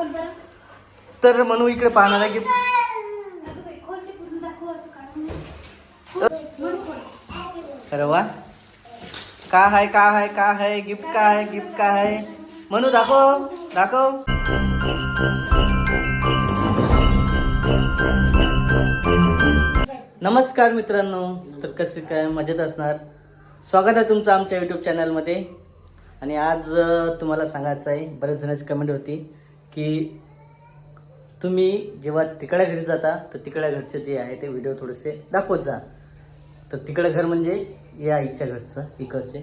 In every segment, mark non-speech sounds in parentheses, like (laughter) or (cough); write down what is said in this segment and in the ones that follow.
खोल बरं. तर म्हणू इकडे पाहणार आहे की अगं बाई, खोल ते पूर्ण दाखव असं काढून. खोल. म्हणून खोल. अरे वा. का है का है का है गिफ्ट का है गिफ्ट का है म्हणू दाखव दाखव. नमस्कार मित्रांनो. तर कसे काय मजेत असणार? स्वागत आहे तुमचं आमच्या यूट्यूब चॅनलमध्ये आणि आज अं, तुम्हाला सांगायचं आहे बरेच जणांची कमेंट होती. की तुम्ही जेव्हा तिकडल्या घरी जाता तर तिकडल्या घरचे जे आहे ते व्हिडिओ थोडेसे दाखवत जा. तर तिकडं घर म्हणजे या आईच्या घरचं इकडचे.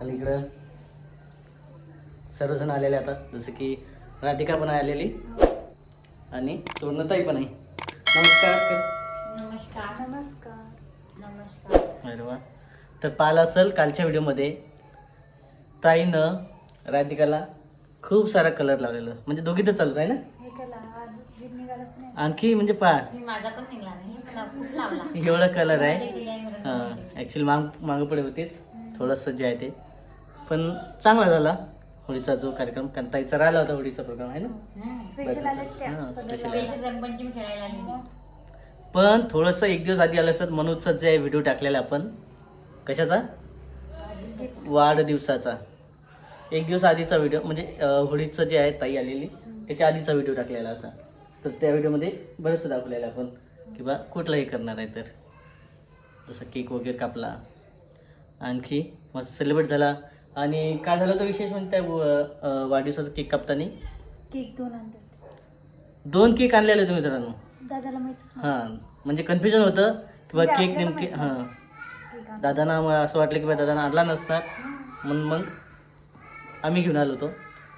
आणि इकडं सर्वजण आलेले आता जसं की राधिका पण आलेली आणि सुवर्णताई पण आहे. नमस्कार. नमस्कार. नमस्कार. नमस्कार. अरे वा. तर पाहिलं असेल कालच्या व्हिडिओमध्ये ताईनं राधिकाला खूप सारा कलर लावलेला म्हणजे दोघी तर चालत आहे ना? हे केला आज बीत निघालच नाही. आणखी म्हणजे पहा. माझा पण निघाला नाही. मला खूप लावला. एवढा कलर आहे. हां. ॲक्च्युली माग मागं पुढे होतीच. थोडंसं जे आहे ते. पण चांगला झाला. होळीचा जो कार्यक्रम कारण ताईचा राहिला होता होळीचा प्रोग्राम आहे ना? स्पेशल आले त्या हां स्पेशल स्पेशल रंगपंचमी खेळायला आली पण थोडंसं एक दिवस आधी आलं असत मनोजचा जे व्हिडिओ टाकलेला आपण. कशाचा? वाढदिवसाचा. एक दिवस आधीचा व्हिडिओ म्हणजे होळीचं जे आहे ताई आलेली त्याच्या आधीचा व्हिडिओ टाकलेला असा. तर त्या व्हिडिओमध्ये बरंचसं दाखवलेलं आपण की बा कुठलाही करणार आहे तर. जसं केक वगैरे कापला. आणखी मस्त सेलिब्रेट झाला. आणि काय झालं तर विशेष म्हणजे त्या अं, वाढदिवसाचा केक कापताना? केक दोन आणले दोन केक आणलेले होते मित्रांनो. दादाला हां म्हणजे कन्फ्युजन होतं की बा म्हणजे केक नेमके हां. दादांना असं वाटलं की बा दादांना आणला नसणार. म्हणून मग आम्ही घेऊन आलो होतो.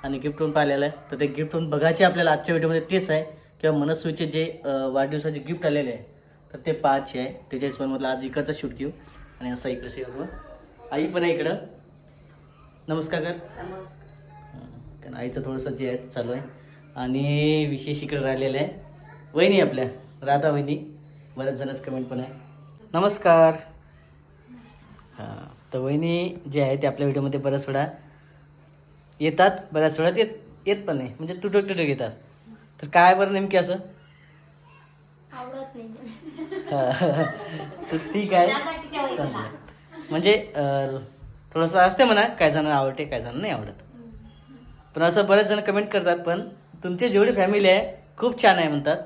आणि गिफ्ट पण पाहिलेलं आहे. तर ते गिफ्ट पण बघायचे आपल्याला. आजच्या व्हिडिओमध्ये तेच आहे. किंवा मनस्वीचे जे वाढदिवसाचे गिफ्ट आलेले आहे तर ते पाहायचे आहे. त्याच्याच पण म्हटलं आज इकडचा शूट घेऊ. आणि असं इकडं शेव आई पण आहे इकडं. नमस्कार कर. कारण आईचं थोडंसं जे आहे ते चालू आहे. आणि विशेष इकडे राहिलेलं आहे. वहिनी आपल्या. राधा वहिनी. बऱ्याच जणच कमेंट पण आहे. नमस्कार. हां. तर वहिनी जे आहे ते आपल्या व्हिडिओमध्ये बऱ्याच वेळा येतात बऱ्याच वेळात येत येत पण नाही. म्हणजे तुटक तुटक येतात. तर काय बरं नेमकी असं? हां. (laughs) तर ठीक आहे. म्हणजे थोडंसं असते म्हणा काय जणांना आवडते काय जणांना नाही आवडत. पण असं बरेच जण कमेंट करतात पण तुमची जेवढी फॅमिली आहे खूप छान आहे म्हणतात.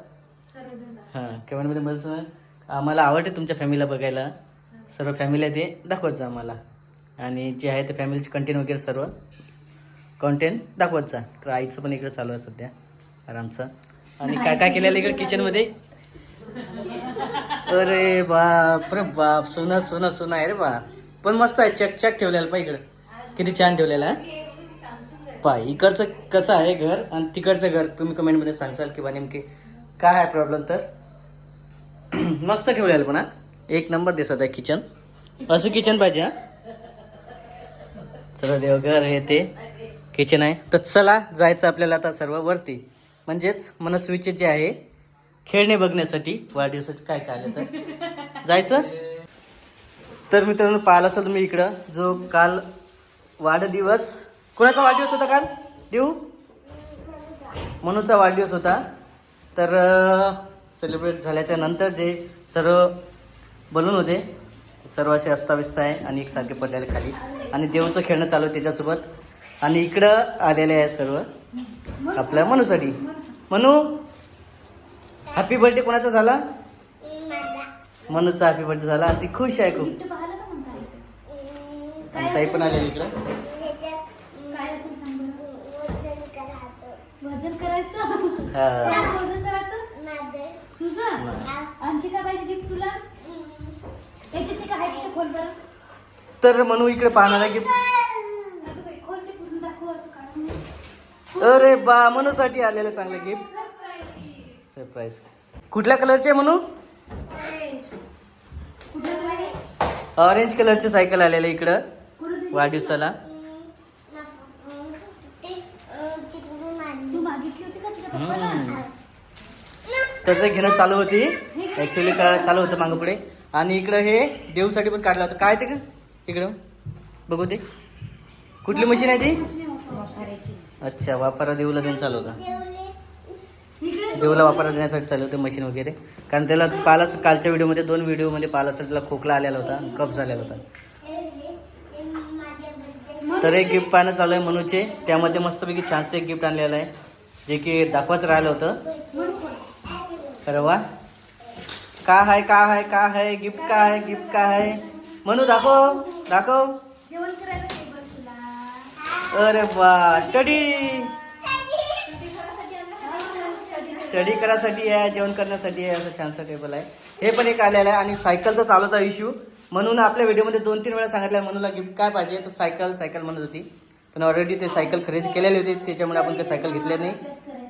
हां कमेंटमध्ये बरेच जण आम्हाला आवडते तुमच्या फॅमिलीला बघायला. सर्व फॅमिली आहे ते दाखवत जा आम्हाला. आणि जे आहे ते फॅमिलीचे कंटेंट वगैरे सर्व. कंटेंट दाखवत जा. तर आईचं पण इकडे चालू आहे सध्या आरामचं. आणि काय काय केलेलं इकडे किचनमध्ये अरे बाप रे बाप सोना सोना सोना आहे रे बाप. पण मस्त आहे चक चक ठेवलेलं पा इकडं. किती छान ठेवलेलं आहे पा इकडचं कसं आहे घर आणि तिकडचं घर तुम्ही कमेंटमध्ये सांगसाल किंवा नेमके काय आहे प्रॉब्लेम तर? (clears throat) मस्त ठेवलेलं पण हा? एक नंबर दिसत आहे किचन असं किचन पाहिजे हा? चला देवघर हे ते किचन आहे तर चला जायचं आपल्याला आता सर्व वरती. म्हणजेच मनस्वीचे जे आहे खेळणे बघण्यासाठी वाढदिवसाचे काय काय आलं तर. जायचं? तर मित्रांनो पाहिलं असेल तुम्ही इकडं जो काल वाढदिवस कोणाचा वाढदिवस होता काल? देऊ? मनूचा वाढदिवस होता. तर सेलिब्रेट झाल्याच्यानंतर जे सर्व बलून होते सर्व असे अस्ताव्यस्त आहे आणि एकसारखे पडलेले खाली. आणि देऊचं खेळणं चालू आहे त्याच्यासोबत. आणि इकडं आलेले आहे सर्व. आपल्या मनूसाठी. मनू हॅपी बर्थडे कोणाचा झाला? मनूचा हॅपी बर्थडे झाला आणि ती खुश आहे खूप. का आणि ताई पण आलेली इकडं. काय असेल सांग बरं. वजन करायचं. काय वजन करायचं? तुझं? आणखी काय पाहिजे गिफ्ट तुला? याच्यात ते काय आहे ते खोल बरं. तर मनू इकडे पाहणार आहे की अगं बाई, खोल ते पूर्ण दाखव असं काढून अरे बा मनूसाठी आलेलं चांगलं गिफ्ट सरप्राईज कुठल्या कलरचे म्हणू ऑरेंज कलरची सायकल आलेलं इकडं. वाढदिवसाला. तर ते घेणं चालू होती. ऍक्च्युली चालू होतं मागं पुढे. आणि इकडं हे देऊसाठी पण काढलं होतं. काय ते का इकडं. बघू ते. कुठली मशीन आहे ती? अच्छा वापरा देऊला देऊन चालू होतं. देवला वापरला देण्यासाठी चालू होते मशीन वगैरे. कारण त्याला पालाच कालच्या व्हिडिओमध्ये दोन व्हिडिओमध्ये पालाचा त्याला खोकला आलेला होता कप झालेला होता. तर एक गिफ्ट पाहणं चालू आहे मनूचे. त्यामध्ये मस्तपैकी छानसे एक गिफ्ट आणलेलं आहे. जे की दाखवायचं राहिलं होतं. अरे वा. का आहे का आहे का आहे गिफ्ट का आहे गिफ्ट का आहे मनू दाखव दाखव जेवण करायला टेबल तुला अरे वा स्टडी स्टडी करायसाठी आहे जेवण करण्यासाठी आहे असं छानसा टेबल आहे. हे पण एक आलेलं आहे आणि सायकलचा चालवता इश्यू म्हणून आपल्या व्हिडिओमध्ये दोन तीन वेळा सांगितलं म्हणूला गिफ्ट काय पाहिजे? तर सायकल सायकल म्हणत होती. पण ऑलरेडी ते सायकल खरेदी केलेली होती त्याच्यामुळे आपण काही सायकल घेतले नाही.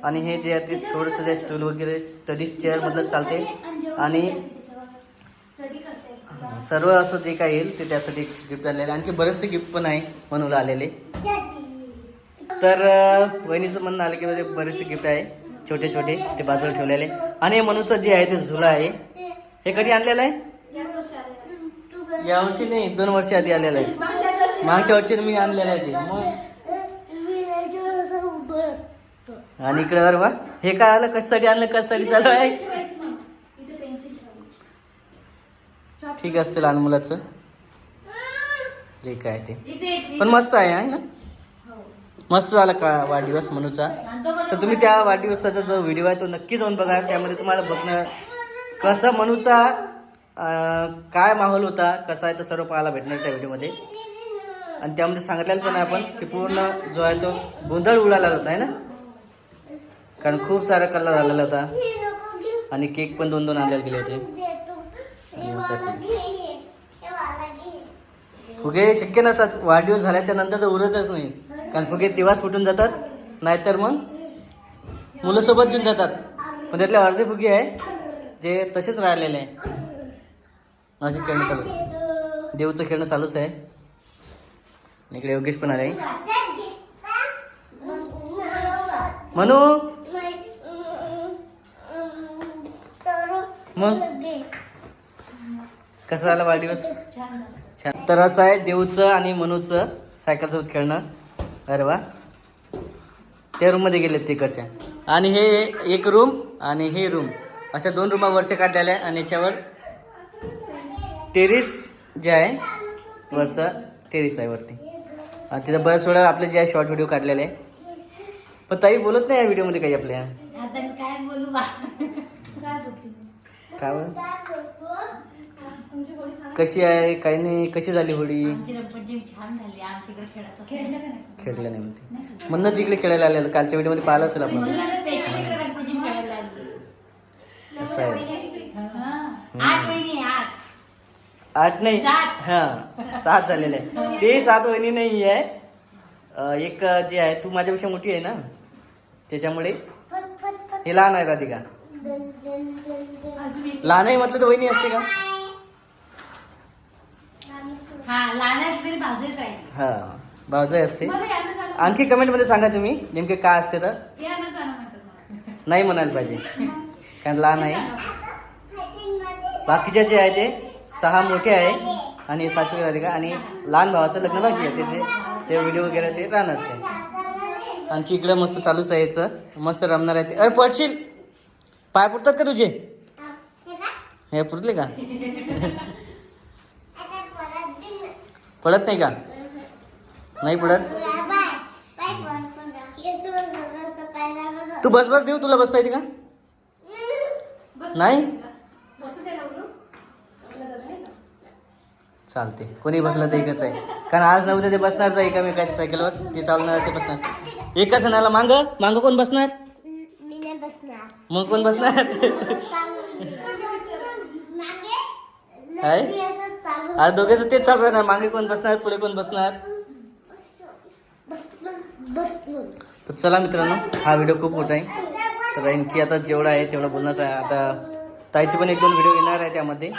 आणि हे जे आहे ते थोडंसं जे स्टूल वगैरे स्टडीज चेअरमधलं चालते. आणि सर्व असं जे काय येईल ते त्यासाठी गिफ्ट आणलेलं आहे. आणखी बरेचसे गिफ्ट पण आहे मनूला आलेले. तर वहिनीचं म्हणणं आलं की म्हणजे बरेचसे गिफ्ट आहे. छोटे छोटे ते बाजूला ठेवलेले. आणि हे मनूचं जे आहे ते झुला आहे. हे कधी आणलेलं आहे? या वर्षी नाही दोन वर्ष आधी आलेलं आहे. मागच्या वर्षी मी आणलेलं आहे ते. मग? आणि इकडे बरं बा हे काय आलं? कशासाठी आणलं? कशासाठी चालू आहे? ठीक असतं लहान मुलाचं. जे काय ते. पण मस्त आहे आहे ना? मस्त झाला का वाढदिवस मनूचा? तर तुम्ही त्या वाढदिवसाचा जो व्हिडिओ आहे तो नक्की जाऊन बघा. त्यामध्ये तुम्हाला बघणं कसं मनूचा काय माहोल होता कसा आहे तर सर्व पाहायला भेटणार त्या व्हिडिओमध्ये आणि त्यामध्ये सांगितलेलं पण आहे आपण की पूर्ण जो आहे तो गोंधळ उडाला होता आहे ना? कारण खूप सारा कल्ला झालेला होता. आणि केक पण दोन दोन आणले गेले होते. आणि फुगे शक्य नसतात. वाढदिवस झाल्याच्यानंतर तर उरतच नाही. कारण फुगे तेव्हाच फुटून जातात नाहीतर मग मुलं सोबत घेऊन जातात. पण त्यातले अर्धे फुगे आहे जे तसेच राहिलेले आहे. असे खेळणं चालूच असते देवचं खेळणं चालूच आहे. इकडे योगेश पण आले म्हणू मग? कसं झालं वाढदिवस? छान. तर असं आहे देऊचं आणि मनूचं सायकल सोबत खेळणं. अरे वा. त्या रूममध्ये गेलेत तिकडच्या आणि हे एक रूम आणि हे रूम अशा दोन रूमा वरच्या काढलेल्या आहे आणि याच्यावर टेरिस जे आहे वरचा टेरिस आहे वरती. आणि तिथं बऱ्याच वेळा आपले जे आहे शॉर्ट व्हिडिओ काढलेले आहे. पण ताई बोलत नाही या व्हिडिओमध्ये काही आपल्या. काय बोलू बा? काय कशी आहे? काही नाही. कशी झाली होळी? आमची रंपजी छान झाली. आमच्या इकडे खेळत खेळलं का नाही? खेळल्या नाही म्हणते. म्हणूनच इकडे खेळायला आलेलं. कालच्या व्हिडिओमध्ये पाहिलं असेल आपण. स्पेशल इकडे रंपजी खेळायला लागली. असं आहे. हा. आठ महिने आठ. आठ नाही. सात. हा. सात झालेले आहे ते सात वहिनी नाही आहे. अं, एक जे आहे तू माझ्यापेक्षा मोठी आहे ना? त्याच्यामुळे? हे लहान आहे राधिका. अजून एक. लहान आहे म्हटलं तर वहिनी असते का? हा तरी राहील हा असते मग यांना सांग. आणखी कमेंटमध्ये सांगा तुम्ही नेमके काय असते तर. यांना सांगा म्हणतात मला. नाही म्हणायला पाहिजे. कारण लहान आहे. बाकीचे जे आहे ते सहा मोठे आहे आणि सातवी राधिका आणि लहान भावाचं लग्न बाकी आहे. त्याचे ते व्हिडिओ वगैरे ते राहणारच आहे. आणखी इकडे मस्त चालूच आहे याचं. मस्त रमणार आहे ते. अरे पडशील. पाय पुरतात का तुझे? हे पुरले का? पडत नाही का? नाही पडत? तू बस बस देऊ तुला बसता येते का? नाही? चालते. कोणी बसलं तर एकच आहे. कारण आज नव्हतं ते बसणारच आहे एकामेकाच्या सायकलवर. ते चालणार ते बसणार. एका जणाला मांग? मांग कोण बसणार? मग कोण बसणार? (laughs) आहे? आज दोघेच तेच चालू राहणार. मागे कोण बसणार पुढे कोण बसणार? तर चला मित्रांनो हा व्हिडिओ खूप मोठा आहे. तर आणखी आता जेवढा आहे तेवढं बोलणंच आहे. आता ताईचे पण एक दोन व्हिडिओ येणार आहे त्यामध्ये.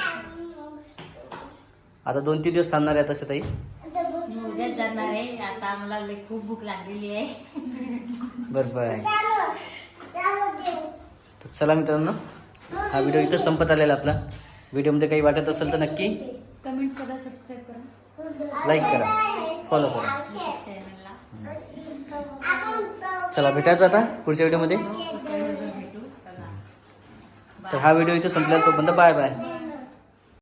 आता दोन तीन दिवस थांबणार आहे तसे ताई. उद्याच जाणार आहे. आता आम्हाला खूप भूक लागलेली आहे. बरोबर आहे तर चला मित्रांनो हा व्हिडिओ इथं संपत आलेला आपला. व्हिडिओमध्ये काही वाटत असेल तर नक्की कमेंट करा सबस्क्राईब करा. लाईक करा. फॉलो करा. चला भेटायचं आता पुढच्या व्हिडिओमध्ये तर हा व्हिडिओ इथे तो बंद. Bye bye